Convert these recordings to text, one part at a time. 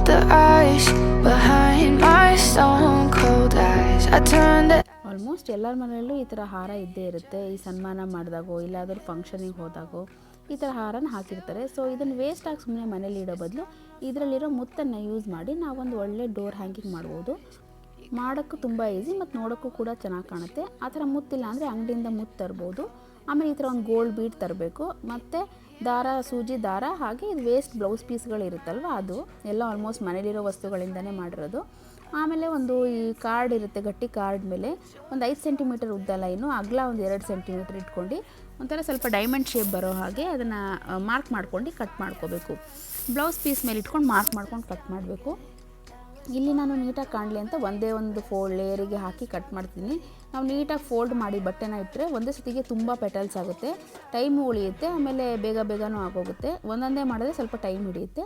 melt the ice behind my stone cold eyes. I turned it. Almost ಎಲ್ಲರ ಮನೆಯಲ್ಲೂ ಈ ಥರ ಹಾರ ಇದ್ದೇ ಇರುತ್ತೆ ಈ ಸನ್ಮಾನ ಮಾಡಿದಾಗೋ, ಇಲ್ಲಾದರೂ ಫಂಕ್ಷನಿಗೆ ಹೋದಾಗೋ, ಈ ಥರ ಹಾರನ ಹಾಕಿರ್ತಾರೆ ಸೊ ಇದನ್ನು ವೇಸ್ಟ್ ಆಗಿ ಸುಮ್ಮನೆ ಮನೇಲಿ ಇಡೋ ಬದಲು ಇದರಲ್ಲಿರೋ ಮುತ್ತನ್ನು ಯೂಸ್ ಮಾಡಿ ನಾವೊಂದು ಒಳ್ಳೆ ಡೋರ್ ಹ್ಯಾಂಗಿಂಗ್ ಮಾಡ್ಬೋದು ಮಾಡೋಕ್ಕೂ ತುಂಬ ಈಸಿ ಮತ್ತು ನೋಡೋಕ್ಕೂ ಕೂಡ ಚೆನ್ನಾಗಿ ಕಾಣುತ್ತೆ. ಆ ಥರ ಮುತ್ತಿಲ್ಲ ಅಂದರೆ ಅಂಗಡಿಯಿಂದ ಮುತ್ತು ತರ್ಬೋದು. ಆಮೇಲೆ ಈ ಥರ ಒಂದು ಗೋಲ್ಡ್ ಬೀಟ್ ತರಬೇಕು. ಮತ್ತು ದಾರ, ಸೂಜಿ ದಾರ ಹಾಗೆ ಇದು ವೇಸ್ಟ್ ಬ್ಲೌಸ್ ಪೀಸ್ಗಳು ಇರುತ್ತಲ್ವ ಅದು. ಎಲ್ಲ ಆಲ್ಮೋಸ್ಟ್ ಮನೇಲಿರೋ ವಸ್ತುಗಳಿಂದನೇ ಮಾಡಿರೋದು. ಆಮೇಲೆ ಒಂದು ಈ ಕಾರ್ಡ್ ಇರುತ್ತೆ, ಗಟ್ಟಿ ಕಾರ್ಡ್ ಮೇಲೆ. ಒಂದು ಐದು ಸೆಂಟಿಮೀಟರ್ ಉದ್ದ ಲೈನು ಅಗಲ ಒಂದು ಎರಡು ಸೆಂಟಿಮೀಟರ್ ಇಟ್ಕೊಂಡು ಒಂಥರ ಸ್ವಲ್ಪ ಡೈಮಂಡ್ ಶೇಪ್ ಬರೋ ಹಾಗೆ ಅದನ್ನು ಮಾರ್ಕ್ ಮಾಡ್ಕೊಂಡು ಕಟ್ ಮಾಡ್ಕೋಬೇಕು. ಬ್ಲೌಸ್ ಪೀಸ್ ಮೇಲೆ ಇಟ್ಕೊಂಡು ಮಾರ್ಕ್ ಮಾಡ್ಕೊಂಡು ಕಟ್ ಮಾಡಬೇಕು. ಇಲ್ಲಿ ನಾನು ನೀಟಾಗಿ ಕಾಣಲಿ ಅಂತ ಒಂದೇ ಒಂದು ಫೋಲ್ಡ್ ಲೇಯರಿಗೆ ಹಾಕಿ ಕಟ್ ಮಾಡ್ತೀನಿ. ನಾವು ನೀಟಾಗಿ ಫೋಲ್ಡ್ ಮಾಡಿ ಬಟ್ಟೆನ ಇಟ್ಟರೆ ಒಂದೇ ಸತಿಗೆ ತುಂಬ ಪೆಟಲ್ಸ್ ಆಗುತ್ತೆ. ಟೈಮು ಉಳಿಯುತ್ತೆ, ಆಮೇಲೆ ಬೇಗ ಬೇಗನೂ ಆಗೋಗುತ್ತೆ. ಒಂದೊಂದೇ ಮಾಡಿದ್ರೆ ಸ್ವಲ್ಪ ಟೈಮ್ ಹಿಡಿಯುತ್ತೆ.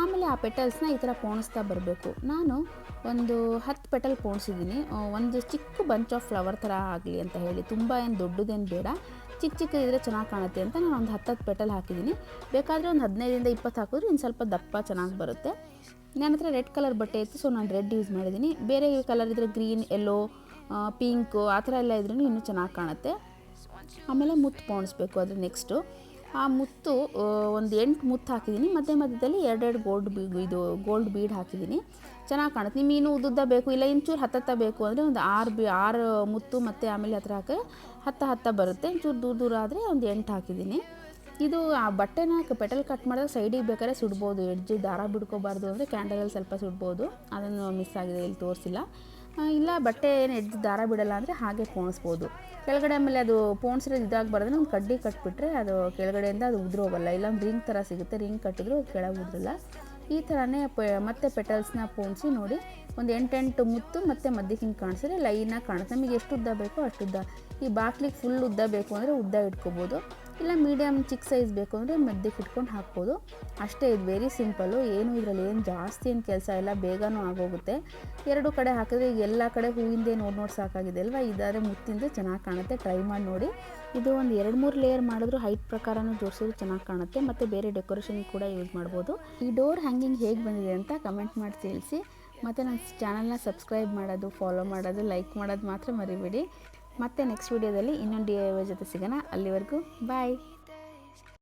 ಆಮೇಲೆ ಆ ಪೆಟಲ್ಸ್ನ ಈ ಥರ ಪೋಣಿಸ್ತಾ ಬರಬೇಕು. ನಾನು ಒಂದು ಹತ್ತು ಪೆಟಲ್ ಪೋಣಿಸಿದ್ದೀನಿ. ಒಂದು ಚಿಕ್ಕ ಬಂಚ್ ಆಫ್ ಫ್ಲವರ್ ಥರ ಆಗಲಿ ಅಂತ ಹೇಳಿ. ತುಂಬ ಏನು ದೊಡ್ಡದೇನು ಬೇಡ. ಚಿಕ್ಕ ಚಿಕ್ಕ ಇದ್ರೆ ಚೆನ್ನಾಗಿ ಕಾಣುತ್ತೆ ಅಂತ ನಾನು ಒಂದು ಹತ್ತು ಪೆಟಲ್ ಹಾಕಿದ್ದೀನಿ. ಬೇಕಾದರೆ ಒಂದು ಹದಿನೈದರಿಂದ ಇಪ್ಪತ್ತು ಹಾಕಿದ್ರೆ ಇನ್ನು ಸ್ವಲ್ಪ ದಪ್ಪ ಚೆನ್ನಾಗಿ ಬರುತ್ತೆ. ನನ್ನ ಹತ್ರ ರೆಡ್ ಕಲರ್ ಬಟ್ಟೆ ಇತ್ತು ಸೊ ನಾನು ರೆಡ್ ಯೂಸ್ ಮಾಡಿದ್ದೀನಿ ಬೇರೆ ಕಲರ್ ಇದ್ದರೆ ಗ್ರೀನ್ ಎಲ್ಲೋ ಪಿಂಕು ಆ ಥರ ಎಲ್ಲ ಇದ್ರೂ ಇನ್ನೂ ಚೆನ್ನಾಗಿ ಕಾಣುತ್ತೆ. ಆಮೇಲೆ ಮುತ್ತು ಪೋಣಿಸ್ಬೇಕು ಅದ್ರ ನೆಕ್ಸ್ಟು ಆ ಮುತ್ತು ಒಂದು ಎಂಟು ಮುತ್ತು ಹಾಕಿದ್ದೀನಿ ಮಧ್ಯ ಮಧ್ಯದಲ್ಲಿ ಎರಡೆರಡು ಗೋಲ್ಡ್ ಬೀ, ಇದು ಗೋಲ್ಡ್ ಬೀಡ್ ಹಾಕಿದ್ದೀನಿ ಚೆನ್ನಾಗಿ ಕಾಣುತ್ತೆ. ನಿಮ್ಗೆ ಇನ್ನೂ ಉದ್ದುದ್ದ ಬೇಕು, ಇಲ್ಲ ಇಂಚೂರು ಹತ್ತತ್ತ ಬೇಕು ಅಂದರೆ ಒಂದು ಆರು ಬಿ, ಆರು ಮುತ್ತು ಮತ್ತು ಆಮೇಲೆ ಹತ್ರ ಹಾಕಿ ಹತ್ತ ಹತ್ತ ಬರುತ್ತೆ. ಒಂಚೂರು ದೂರ ದೂರ ಆದರೆ ಒಂದು ಎಂಟು ಹಾಕಿದ್ದೀನಿ ಇದು ಆ ಬಟ್ಟೆನ ಪೆಟಲ್ ಕಟ್ ಮಾಡಿದಾಗ ಸೈಡಿಗೆ ಬೇಕಾದ್ರೆ ಸುಡ್ಬೋದು. ಎಡ್ಜ್ ದಾರ ಬಿಡ್ಕೋಬಾರ್ದು ಅಂದರೆ ಕ್ಯಾಂಡಲಲ್ಲಿ ಸ್ವಲ್ಪ ಸುಡ್ಬೋದು. ಅದನ್ನು ಮಿಸ್ ಆಗಿದೆ, ಇಲ್ಲಿ ತೋರಿಸಿಲ್ಲ. ಇಲ್ಲ, ಬಟ್ಟೆ ಏನು ಎಡ್ಜ್ ದಾರ ಬಿಡಲ್ಲ ಅಂದರೆ ಹಾಗೆ ಪೋಣಿಸ್ಬೋದು. ಕೆಳಗಡೆ ಆಮೇಲೆ ಅದು ಪೋಣಿಸಿರೋದು ಇದಾಗಬಾರ್ದು ಒಂದು ಕಡ್ಡಿ ಕಟ್ಬಿಟ್ರೆ ಅದು ಕೆಳಗಡೆಯಿಂದ ಅದು ಉದುರೋಗಲ್ಲ ಇಲ್ಲ ಒಂದು ರಿಂಗ್ ಥರ ಸಿಗುತ್ತೆ. ರಿಂಗ್ ಕಟ್ಟಿದ್ರು ಕೆಳಗೆ ಉದ್ರಲ್ಲ. ಈ ಥರನೇ ಪ, ಮತ್ತೆ ಪೆಟಲ್ಸ್ನ ಪೋಣಿಸಿ ನೋಡಿ. ಒಂದು ಎಂಟೆಂಟು ಮುತ್ತು ಮತ್ತು ಮಧ್ಯಕ್ಕೆ ಹಿಂಗೆ ಕಾಣಿಸಿದ್ರೆ ಲೈನಾಗಿ ಕಾಣುತ್ತೆ. ನಮಗೆ ಎಷ್ಟು ಉದ್ದ ಬೇಕೋ ಅಷ್ಟು ಉದ್ದ. ಈ ಬಾಕ್ಲಿಗೆ ಫುಲ್ ಉದ್ದ ಬೇಕು ಅಂದರೆ ಉದ್ದ ಇಟ್ಕೋಬೋದು. ಇಲ್ಲ ಮೀಡಿಯಮ್ ಚಿಕ್ಕ ಸೈಜ್ ಬೇಕು ಅಂದರೆ ಮಧ್ಯಕ್ಕೆ ಇಟ್ಕೊಂಡು ಹಾಕ್ಬೋದು. ಅಷ್ಟೇ ಇದು ವೆರಿ ಸಿಂಪಲ್ಲು ಏನು ಇದರಲ್ಲಿ ಏನು ಜಾಸ್ತಿ ಏನು ಕೆಲಸ ಇಲ್ಲ, ಬೇಗನೂ ಆಗೋಗುತ್ತೆ. ಎರಡು ಕಡೆ ಹಾಕಿದ್ರೆ ಈಗ ಎಲ್ಲ ಕಡೆ ಹೂವಿಂದೆ ನೋಡಿ ನೋಡಿ ಸಾಕಾಗಿದೆ ಅಲ್ವಾ? ಇದಾದರೆ ಮುತ್ತಿಂದ ಚೆನ್ನಾಗಿ ಕಾಣುತ್ತೆ. ಟ್ರೈ ಮಾಡಿ ನೋಡಿ. ಇದು ಒಂದು ಎರಡು ಮೂರು ಲೇಯರ್ ಮಾಡಿದ್ರು ಹೈಟ್ ಪ್ರಕಾರನೂ ಜೋಡಿಸಿದ್ರು ಚೆನ್ನಾಗಿ ಕಾಣುತ್ತೆ. ಮತ್ತು ಬೇರೆ ಡೆಕೋರೇಷನ್ ಕೂಡ ಯೂಸ್ ಮಾಡ್ಬೋದು. ಈ ಡೋರ್ ಹ್ಯಾಂಗಿಂಗ್ ಹೇಗೆ ಬಂದಿದೆ ಅಂತ ಕಮೆಂಟ್ ಮಾಡಿ ತಿಳಿಸಿ. ಮತ್ತು ನನ್ನ ಚಾನಲ್ನ ಸಬ್ಸ್ಕ್ರೈಬ್ ಮಾಡೋದು ಫಾಲೋ ಮಾಡೋದು ಲೈಕ್ ಮಾಡೋದು ಮಾತ್ರ ಮರಿಬೇಡಿ. ಮತ್ತೆ ನೆಕ್ಸ್ಟ್ ವೀಡಿಯೋದಲ್ಲಿ ಇನ್ನೊಂದು ಡಿ ಜೊತೆ ಸಿಗೋಣ. ಅಲ್ಲಿವರೆಗೂ ಬಾಯ್